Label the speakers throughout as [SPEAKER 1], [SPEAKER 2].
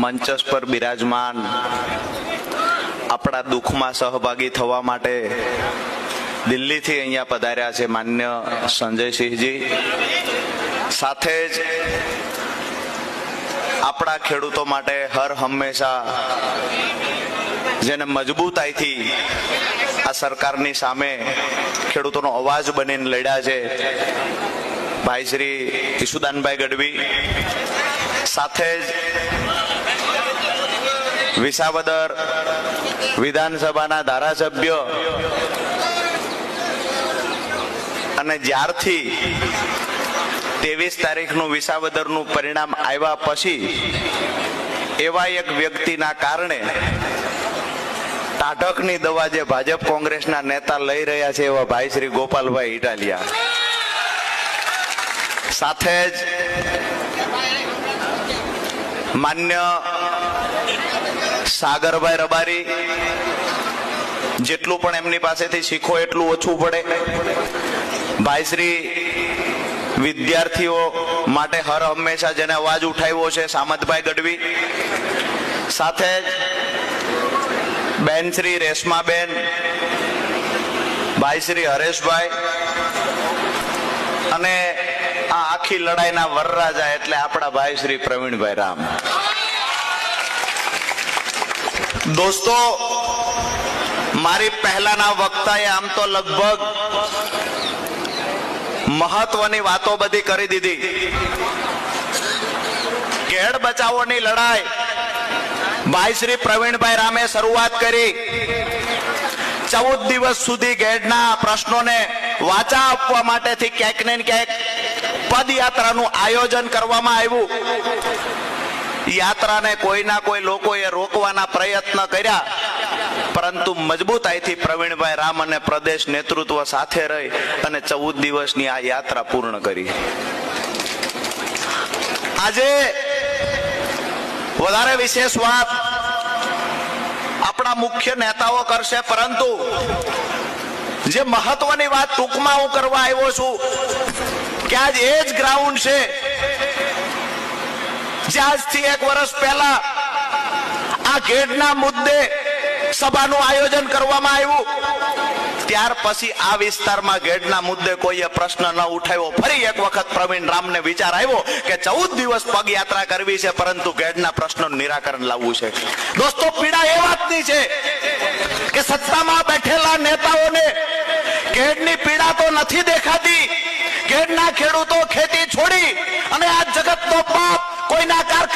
[SPEAKER 1] મંચસ પર બિરાજમાન આપણા દુઃખમાં સહભાગી થવા માટે દિલ્હીથી અહીંયા પધાર્યા છે માન્ય સંજયસિંહજી. સાથે જ આપણા ખેડૂતો માટે હર હંમેશા જેને મજબૂતાઈથી આ સરકારની સામે ખેડૂતોનો અવાજ બનીને લડ્યા છે. ભાઈ શ્રી ઈશુદાનભાઈ ગઢવી સાથે જ વિસાવદર વિધાનસભાના ધારાસભ્ય અને જ્યારથી ત્રેવીસ તારીખનું વિસાવદરનું પરિણામ આવ્યા પછી એવા એક વ્યક્તિના કારણે તાટકની દવા જે ભાજપ કોંગ્રેસના નેતા લઈ રહ્યા છે એવા ભાઈ શ્રી ગોપાલભાઈ ઇટાલિયા. સાથે જ માન્ય સાગરભાઈ રબારી, જેટલું પણ એમની પાસેથી શીખો એટલું ઓછું પડે. ભાઈ શ્રી વિદ્યાર્થીઓ માટે હર હંમેશા જેને અવાજ ઉઠાવ્યો છે, સામતભાઈ ગઢવી. સાથે જ બેન શ્રી રેશમાબેન, ભાઈ શ્રી હરેશભાઈ અને આ આખી લડાઈના વરરાજા એટલે આપણા ભાઈ શ્રી પ્રવીણભાઈ રામ. દોસ્તો, મારી પહેલાના વક્તાએ આમ તો લગભગ મહત્વની વાતો બધી કરી દીધી. ઘેડ બચાવોની લડાઈ. ભાઈ શ્રી પ્રવીણભાઈ રામે શરૂઆત કરી. ચૌદ દિવસ સુધી ગેડના પ્રશ્નોને વાચા આપવા માટેથી ક્યાંક ને ક્યાંક પદયાત્રાનું આયોજન કરવામાં આવ્યું. યાત્રાને કોઈના કોઈ લોકોએ રોકવાના પ્રયત્ન કર્યા. પરંતુ મજબૂતાઈથી પ્રવીણભાઈ રામ અને પ્રદેશ નેતૃત્વ સાથે રહી અને ચૌદ દિવસની આ યાત્રા પૂર્ણ કરી. આજે વધારે વિશેષ વાત આપણા મુખ્ય નેતાઓ કરશે, પરંતુ જે મહત્વની વાત ટૂંકમાં હું કરવા આવ્યો છું, કે આજ એ જ ગ્રાઉન્ડ છે જે આજથી એક વર્ષ પહેલા આ ગેટના મુદ્દે સભાનું આયોજન કરવામાં આવ્યું. ત્યાર પછી આ વિસ્તારમાં ગેડના મુદ્દે કોઈએ પ્રશ્ન ન ઉઠાવ્યો. ફરી એક વખત પ્રવીણ રામને વિચાર આવ્યો કે ચૌદ દિવસ પગયાત્રા કરવી છે, પરંતુ ગેડના પ્રશ્નોનું નિરાકરણ લાવવું છે. દોસ્તો, પીડા એ વાતની છે કે સત્તામાં બેઠેલા નેતાઓને ગેડની પીડા તો નથી દેખાતી. ગેડના ખેડૂતો ખેતી છોડી અને આ જગતનો પાપ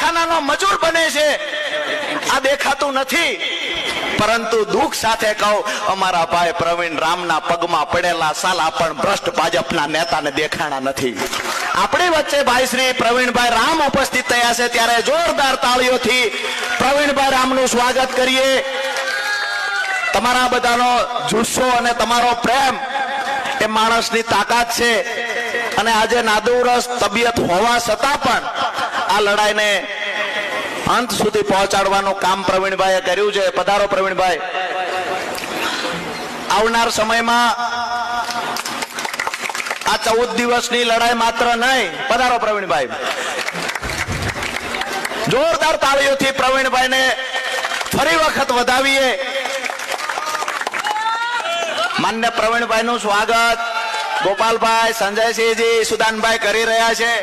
[SPEAKER 1] કારખાનાનો મજૂર બને છે. આ દેખાતું નથી. પરંતુ દુઃખ સાથે કહું, અમારા ભાઈ પ્રવીણ રામના પગમાં પડેલા સાલા પણ ભ્રષ્ટ ભાજપના નેતાને દેખાણા નથી. આપણી વચ્ચે ભાઈ શ્રી પ્રવીણભાઈ રામ ઉપસ્થિત થયા છે ત્યારે જોરદાર તાળીઓથી પ્રવીણભાઈ રામનું સ્વાગત કરીએ. તમારા બધાનો જુસ્સો અને તમારો પ્રેમ એ માણસની તાકાત છે. અને આજે નાદુરસ તબિયત હોવા છતાં પણ આ લડાઈને અંત સુધી પહોંચાડવાનું કામ પ્રવીણભાઈએ કર્યું છે. પધારો પ્રવીણભાઈ. આવનાર સમયમાં આ ચૌદ દિવસની લડાઈ માત્ર નહીં, પધારો પ્રવીણભાઈ. જોરદાર તાળીઓથી પ્રવીણભાઈને ફરી વખત વધાવીએ. માન્ય પ્રવીણભાઈ નું સ્વાગત. ગોપાલભાઈ, સંજયસિંહજી, સુદાનભાઈ કરી રહ્યા છે.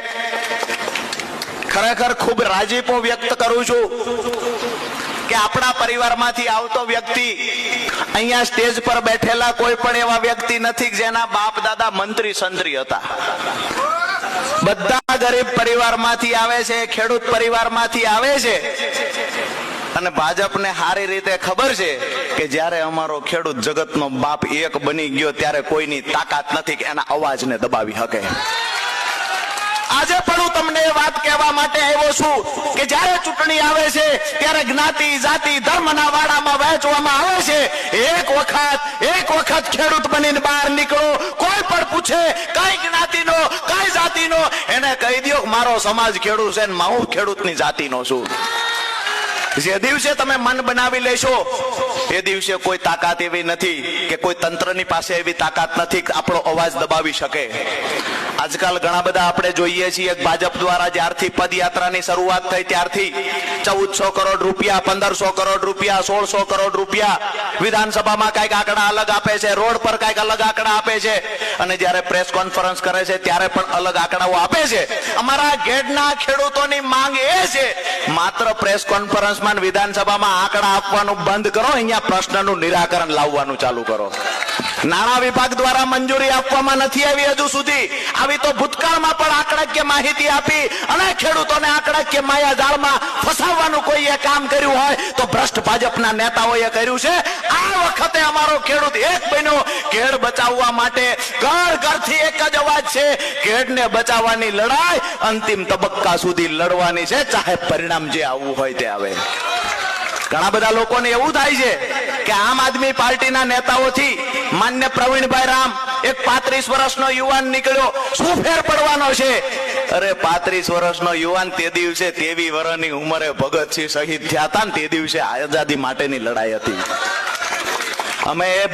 [SPEAKER 1] ખરેખર ખૂબ રાજીપો વ્યક્ત કરું છું કે આપણા પરિવારમાંથી આવતો વ્યક્તિ અહીંયા સ્ટેજ પર બેઠેલા કોઈ પણ એવા વ્યક્તિ નથી જેના બાપ, દાદા મંત્રી, સંત્રી હતા. બધા ગરીબ પરિવારમાંથી આવે છે, ખેડૂત પરિવારમાંથી આવે છે. અને ભાજપને સારી રીતે ખબર છે કે જ્યારે અમારો ખેડૂત જગતનો બાપ એક બની ગયો ત્યારે કોઈની તાકાત નથી કે એના અવાજને દબાવી શકે. આજે પણ હું તમને એ વાત કહેવા માટે આવ્યો છું કે જ્યારે ચૂંટણી આવે છે, ત્યારે જ્ઞાતિ, જાતિ, ધર્મના વાડામાં વહેંચવામાં આવે છે. એક વખત એક વખત ખેડૂત બનીને બહાર નીકળો, કોઈ પણ પૂછે, કઈ જ્ઞાતિનો, કઈ જાતિનો? એને કહી દો મારો સમાજ ખેડૂત છે ને હું ખેડૂતની જાતિનો છું. જે દિવસે તમે મન બનાવી લેશો, એ દિવસે કોઈ તાકાત એવી નથી કે કોઈ તંત્રની પાસે એવી તાકાત નથી આપણો અવાજ દબાવી શકે. આજકાલ ઘણા બધા આપણે જોઈએ છીએ ભાજપ દ્વારા જ્યારથી પદયાત્રાની શરૂઆત થઈ ત્યારથી ચૌદસો કરોડ રૂપિયા, પંદરસો કરોડ રૂપિયા, સોળસો કરોડ રૂપિયા વિધાનસભામાં કંઈક આંકડા અલગ આપે છે, રોડ પર કંઈક અલગ આંકડા આપે છે. અને જ્યારે પ્રેસ કોન્ફરન્સ કરે છે ત્યારે પણ અલગ આંકડાઓ આપે છે. અમારા ગેડના ખેડૂતોની માંગ એ છે, માત્ર પ્રેસ કોન્ફરન્સમાં વિધાનસભામાં આંકડા આપવાનું બંધ કરો, અહીંયા પ્રશ્નનું નિરાકરણ લાવવાનું ચાલુ કરો. નાણાં વિભાગ દ્વારા મંજૂરી આપવામાં નથી આવી હજુ સુધી. આવી તો ભૂતકાળમાં પણ આંકડાકીય માહિતી આપી અને ખેડૂતોને આંકડાકીય માયાજાળમાં ફસાવવાનું કોઈએ કામ કર્યું હોય તો ભ્રષ્ટ ભાજપના નેતાઓએ કર્યું છે. આ વખતે અમારો ખેડૂત એક બન્યો. કેળ બચાવવા માટે ઘર ઘરથી એક જ અવાજ છે. કેળને બચાવવાની લડાઈ અંતિમ તબક્કા સુધી લડવાની છે. ચાહે પરિણામ જે આવવું હોય તે આવે. ઘણા બધા લોકોને એવું થાય છે કે આમ આદમી પાર્ટીના નેતાઓથી માન્ય પ્રવીણભાઈ રામ, એક પાંત્રીસ વર્ષનો યુવાન નીકળ્યો. શું ફેર પડવાનો છે? અરે પાંત્રીસ વર્ષનો યુવાન તે દિવસે તેવી વર્ષની ઉંમરે ભગતસિંહ શહીદ થયા હતા ને તે દિવસે આઝાદી માટેની લડાઈ હતી. અમે